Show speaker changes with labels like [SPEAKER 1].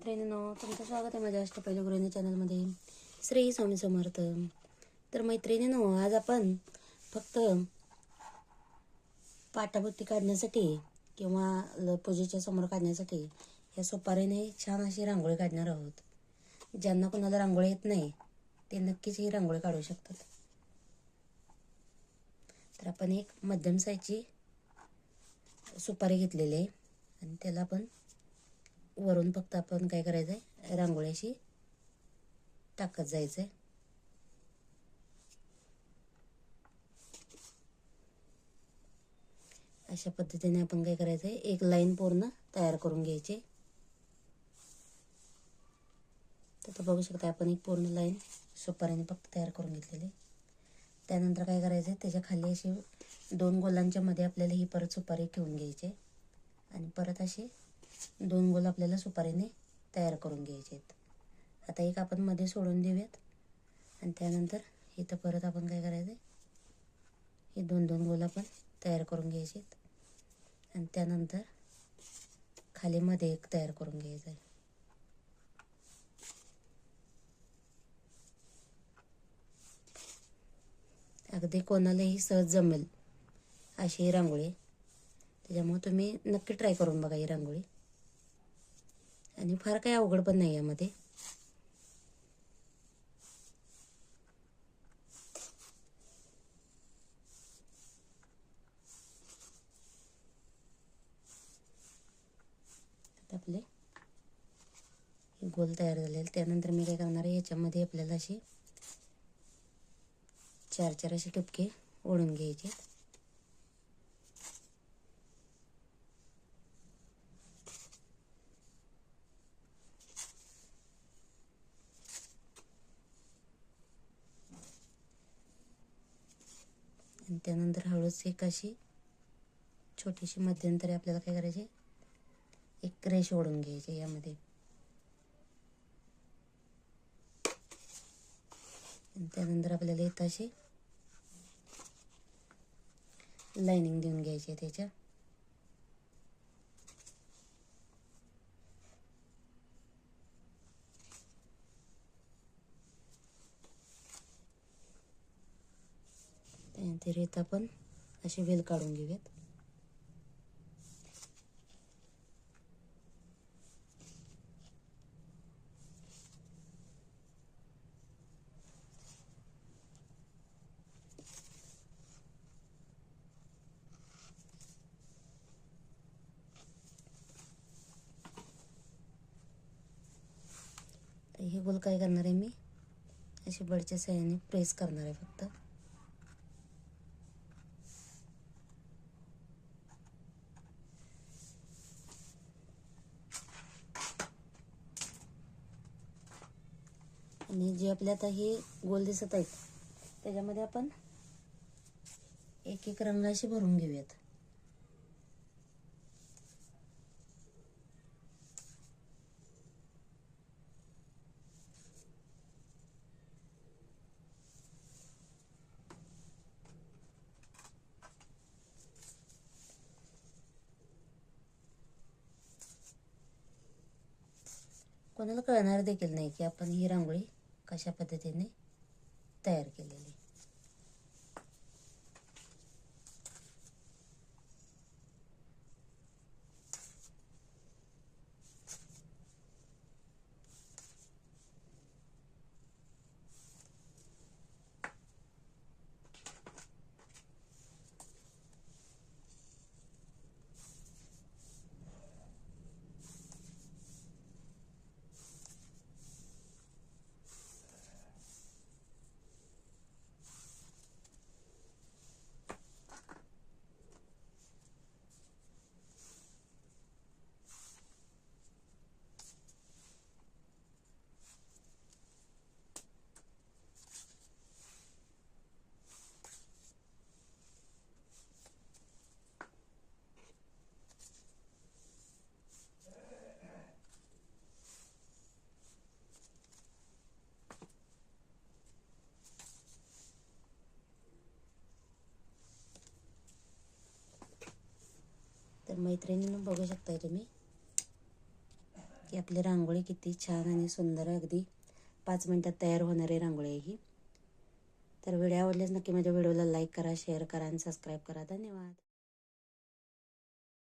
[SPEAKER 1] मैत्रिणींनो तुमचं स्वागत आहे माझ्या अष्टपैलू गृहिणी चॅनलमध्ये. श्री स्वामी समर्थ. तर मैत्रिणींनो आज आपण फक्त पाटाभुत्ती काढण्यासाठी किंवा ल- पूजेच्या समोर काढण्यासाठी या सुपारीने छान अशी रांगोळी काढणार आहोत. ज्यांना कोणाला रांगोळी येत नाही ते नक्कीच ही रांगोळी काढू शकतात. तर आपण एक मध्यम साईजची सुपारी घेतलेली आहे आणि त्याला आपण वरून फक्त आपण काय करायचं आहे रांगोळ्याशी टाकत जायचं आहे अशा पद्धतीने आपण काय करायचं आहे एक लाईन पूर्ण तयार करून घ्यायची. तर बघू शकता आपण एक पूर्ण लाईन सुपारीने फक्त तयार करून घेतलेली. त्यानंतर काय करायचं आहे त्याच्याखाली अशी दोन गोलांच्या मध्ये आपल्याला ही परत सुपारी ठेवून घ्यायची. आहे. आणि परत अशी दोन गोल आपल्याला सुपारीने तयार करून घ्यायचे आहेत. आता एक आपण मध्ये सोडून देऊयात. आणि त्यानंतर इथं परत आपण काय करायचं हे दोन दोन गोल आपण तयार करून घ्यायचे आहेत. आणि त्यानंतर खाली मध्ये एक तयार करून घ्यायचं आहे अगदी कोणालाही सहज जमेल अशी ही रांगोळी. त्याच्यामुळं त्याच्यामुळे तुम्ही नक्की ट्राय करून बघा ही रांगोळी. आणि फार काही अवघड पण नाही यामध्ये. आता आपले हे गोल तयार झालेले. त्यानंतर मी काय करणार आहे ह्याच्यामध्ये आपल्याला असे चार चार असे टुपके ओढून घ्यायचे. आणि त्यानंतर हळूच एक अशी छोटीशी मध्यंतरी आपल्याला काय करायचे? एक रेष ओढून घ्यायची यामध्ये. त्यानंतर आपल्याला इथं अशी लाईनिंग देऊन घ्यायची आहे त्याच्या. ते इथं आपण असे वेल काढून घेऊयात. हे गोल काय करणार आहे मी. अशी बडच्या सहाय्याने प्रेस करणार आहे फक्त. आणि जे आपले आता हे गोल दिसत आहेत त्याच्यामध्ये आपण एक एक रंगाशी भरून घेऊयात. कोणाला कळणार देखील नाही की आपण ही रांगोळी कशा पद्धतीने तयार केलेली तर मैत्रिणीनं बघू शकताय तुम्ही. की आपली रांगोळी किती छान आणि सुंदर अगदी पाच मिनटात तयार होणारी रांगोळी आहे ही. तर व्हिडिओ आवडल्यास नक्की माझ्या व्हिडिओला लाईक करा शेअर करा आणि सबस्क्राईब करा. धन्यवाद.